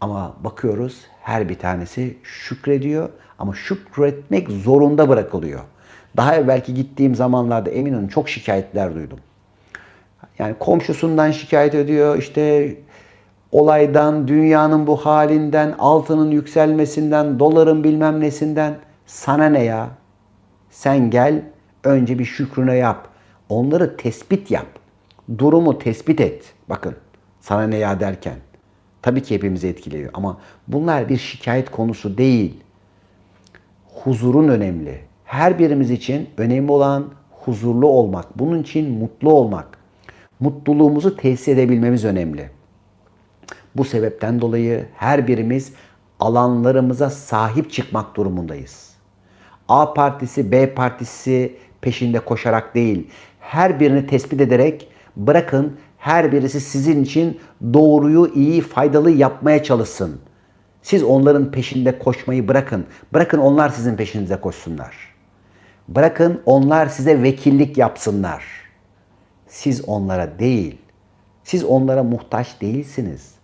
Ama bakıyoruz her bir tanesi şükrediyor ama şükretmek zorunda bırakılıyor. Daha evvelki gittiğim zamanlarda emin olun çok şikayetler duydum. Yani komşusundan şikayet ediyor, işte olaydan, dünyanın bu halinden, altının yükselmesinden, doların bilmem nesinden. Sana ne ya? Sen gel, önce bir şükrüne yap. Onları tespit yap. Durumu tespit et. Bakın, sana ne ya derken. Tabii ki hepimizi etkiliyor ama bunlar bir şikayet konusu değil. Huzurun önemli. Her birimiz için önemli olan huzurlu olmak. Bunun için mutlu olmak. Mutluluğumuzu tesis edebilmemiz önemli. Bu sebepten dolayı her birimiz alanlarımıza sahip çıkmak durumundayız. A partisi, B partisi peşinde koşarak değil, her birini tespit ederek bırakın her birisi sizin için doğruyu, iyi, faydalı yapmaya çalışsın. Siz onların peşinde koşmayı bırakın. Bırakın onlar sizin peşinize koşsunlar. Bırakın onlar size vekillik yapsınlar. Siz onlara değil. Siz onlara muhtaç değilsiniz.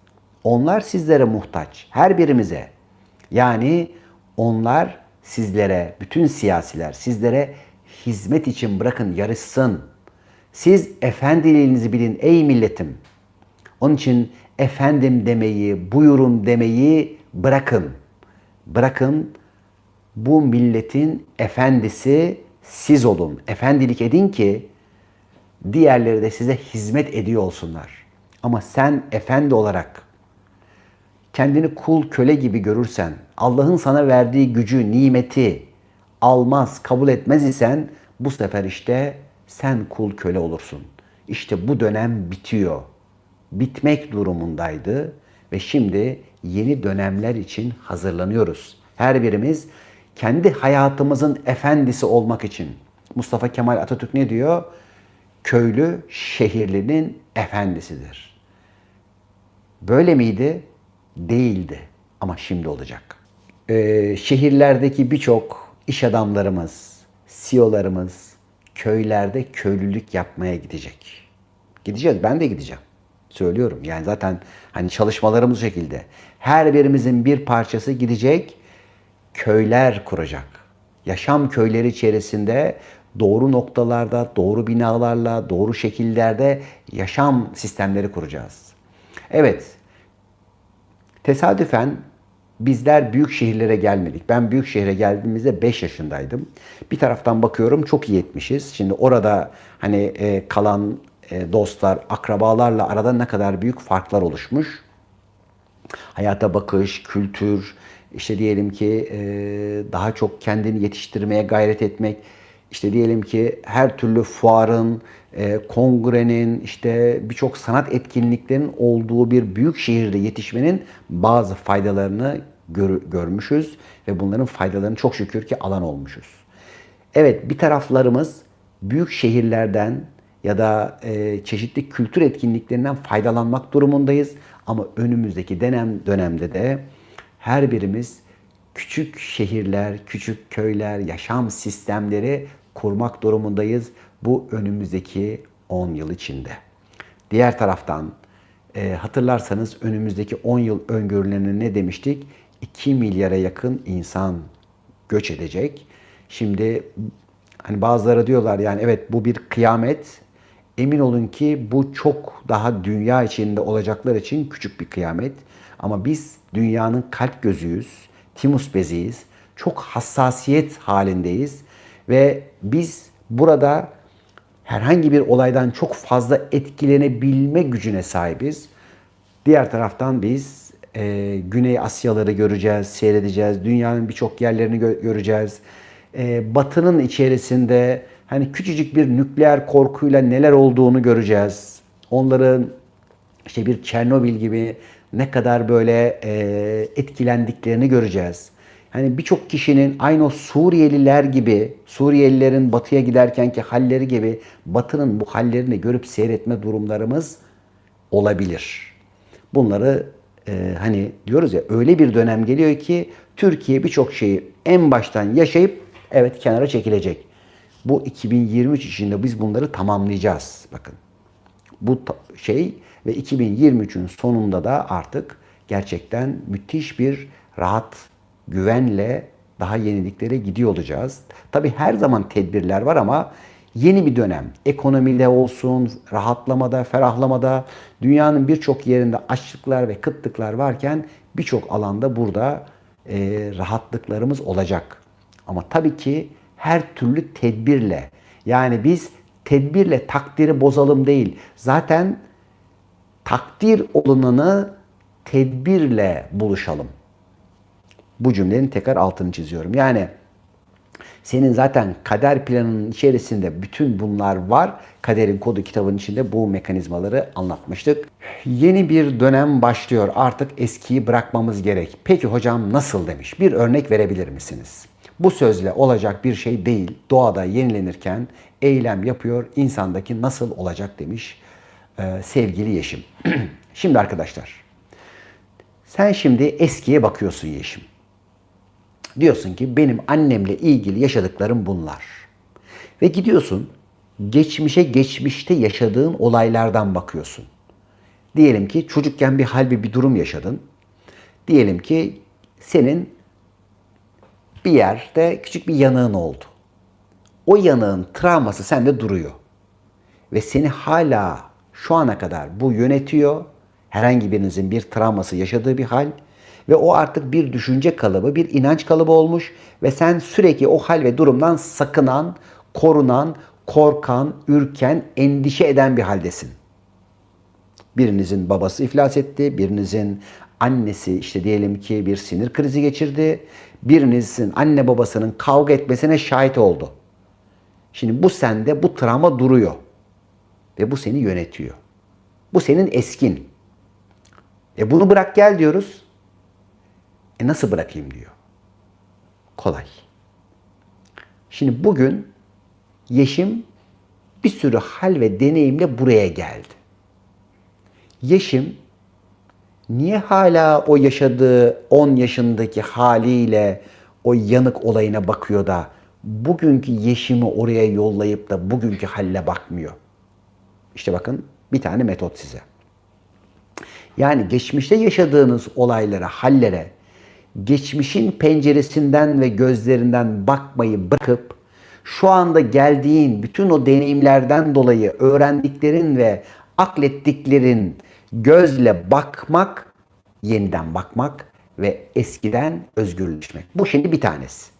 Onlar sizlere muhtaç. Her birimize. Yani onlar sizlere, bütün siyasiler sizlere hizmet için bırakın yarışsın. Siz efendiliğinizi bilin ey milletim. Onun için efendim demeyi, buyurun demeyi bırakın. Bırakın bu milletin efendisi siz olun. Efendilik edin ki diğerleri de size hizmet ediyor olsunlar. Ama sen efendi olarak kendini kul köle gibi görürsen, Allah'ın sana verdiği gücü, nimeti almaz, kabul etmez isen bu sefer işte sen kul köle olursun. İşte bu dönem bitiyor. Bitmek durumundaydı ve şimdi yeni dönemler için hazırlanıyoruz. Her birimiz kendi hayatımızın efendisi olmak için. Mustafa Kemal Atatürk ne diyor? Köylü şehirlinin efendisidir. Böyle miydi? Değildi. Ama şimdi olacak. Ee, şehirlerdeki birçok iş adamlarımız, CEO'larımız köylerde köylülük yapmaya gidecek. Gideceğiz. Ben de gideceğim. Söylüyorum. Yani zaten hani çalışmalarımız şekilde. Her birimizin bir parçası gidecek. Köyler kuracak. Yaşam köyleri içerisinde doğru noktalarda, doğru binalarla, doğru şekillerde yaşam sistemleri kuracağız. Evet, Tesadüfen bizler büyük şehirlere gelmedik. Ben büyük şehre geldiğimizde 5 yaşındaydım. Bir taraftan bakıyorum çok iyi etmişiz. Şimdi orada hani e, kalan e, dostlar, akrabalarla arada ne kadar büyük farklar oluşmuş. Hayata bakış, kültür, işte diyelim ki e, daha çok kendini yetiştirmeye gayret etmek, işte diyelim ki her türlü fuarın, e, kongrenin, işte birçok sanat etkinliklerinin olduğu bir büyük şehirde yetişmenin bazı faydalarını gör, görmüşüz ve bunların faydalarını çok şükür ki alan olmuşuz. Evet bir taraflarımız büyük şehirlerden ya da e, çeşitli kültür etkinliklerinden faydalanmak durumundayız. Ama önümüzdeki dönem dönemde de her birimiz küçük şehirler, küçük köyler, yaşam sistemleri kurmak durumundayız bu önümüzdeki 10 yıl içinde. Diğer taraftan e, hatırlarsanız önümüzdeki 10 yıl öngörülerine ne demiştik? 2 milyara yakın insan göç edecek. Şimdi hani bazıları diyorlar yani evet bu bir kıyamet. Emin olun ki bu çok daha dünya içinde olacaklar için küçük bir kıyamet. Ama biz dünyanın kalp gözüyüz, timus beziyiz. Çok hassasiyet halindeyiz ve biz burada herhangi bir olaydan çok fazla etkilenebilme gücüne sahibiz. Diğer taraftan biz e, Güney Asyaları göreceğiz, seyredeceğiz. Dünyanın birçok yerlerini gö- göreceğiz. E, batının içerisinde hani küçücük bir nükleer korkuyla neler olduğunu göreceğiz. Onların işte bir Çernobil gibi ne kadar böyle e, etkilendiklerini göreceğiz. Hani birçok kişinin aynı o Suriyeliler gibi, Suriyelilerin batıya giderkenki halleri gibi batının bu hallerini görüp seyretme durumlarımız olabilir. Bunları e, hani diyoruz ya öyle bir dönem geliyor ki Türkiye birçok şeyi en baştan yaşayıp evet kenara çekilecek. Bu 2023 içinde biz bunları tamamlayacağız. Bakın bu şey ve 2023'ün sonunda da artık gerçekten müthiş bir rahat, güvenle daha yeniliklere gidiyor olacağız. Tabii her zaman tedbirler var ama yeni bir dönem. Ekonomide olsun, rahatlamada, ferahlamada, dünyanın birçok yerinde açlıklar ve kıtlıklar varken birçok alanda burada e, rahatlıklarımız olacak. Ama tabii ki her türlü tedbirle. Yani biz tedbirle takdiri bozalım değil. Zaten takdir olunanı tedbirle buluşalım. Bu cümlenin tekrar altını çiziyorum. Yani senin zaten kader planının içerisinde bütün bunlar var. Kaderin kodu kitabının içinde bu mekanizmaları anlatmıştık. Yeni bir dönem başlıyor. Artık eskiyi bırakmamız gerek. Peki hocam nasıl demiş? Bir örnek verebilir misiniz? Bu sözle olacak bir şey değil. Doğada yenilenirken eylem yapıyor. insandaki nasıl olacak demiş e, sevgili Yeşim. şimdi arkadaşlar sen şimdi eskiye bakıyorsun Yeşim. Diyorsun ki benim annemle ilgili yaşadıklarım bunlar. Ve gidiyorsun geçmişe geçmişte yaşadığın olaylardan bakıyorsun. Diyelim ki çocukken bir hal bir durum yaşadın. Diyelim ki senin bir yerde küçük bir yanığın oldu. O yanığın travması sende duruyor. Ve seni hala şu ana kadar bu yönetiyor. Herhangi birinizin bir travması yaşadığı bir hal ve o artık bir düşünce kalıbı, bir inanç kalıbı olmuş ve sen sürekli o hal ve durumdan sakınan, korunan, korkan, ürken, endişe eden bir haldesin. Birinizin babası iflas etti, birinizin annesi işte diyelim ki bir sinir krizi geçirdi, birinizin anne babasının kavga etmesine şahit oldu. Şimdi bu sende bu travma duruyor ve bu seni yönetiyor. Bu senin eskin. E bunu bırak gel diyoruz. E nasıl bırakayım diyor. Kolay. Şimdi bugün Yeşim bir sürü hal ve deneyimle buraya geldi. Yeşim niye hala o yaşadığı 10 yaşındaki haliyle o yanık olayına bakıyor da bugünkü Yeşim'i oraya yollayıp da bugünkü halle bakmıyor? İşte bakın bir tane metot size. Yani geçmişte yaşadığınız olaylara, hallere geçmişin penceresinden ve gözlerinden bakmayı bırakıp şu anda geldiğin bütün o deneyimlerden dolayı öğrendiklerin ve aklettiklerin gözle bakmak, yeniden bakmak ve eskiden özgürleşmek. Bu şimdi bir tanesi.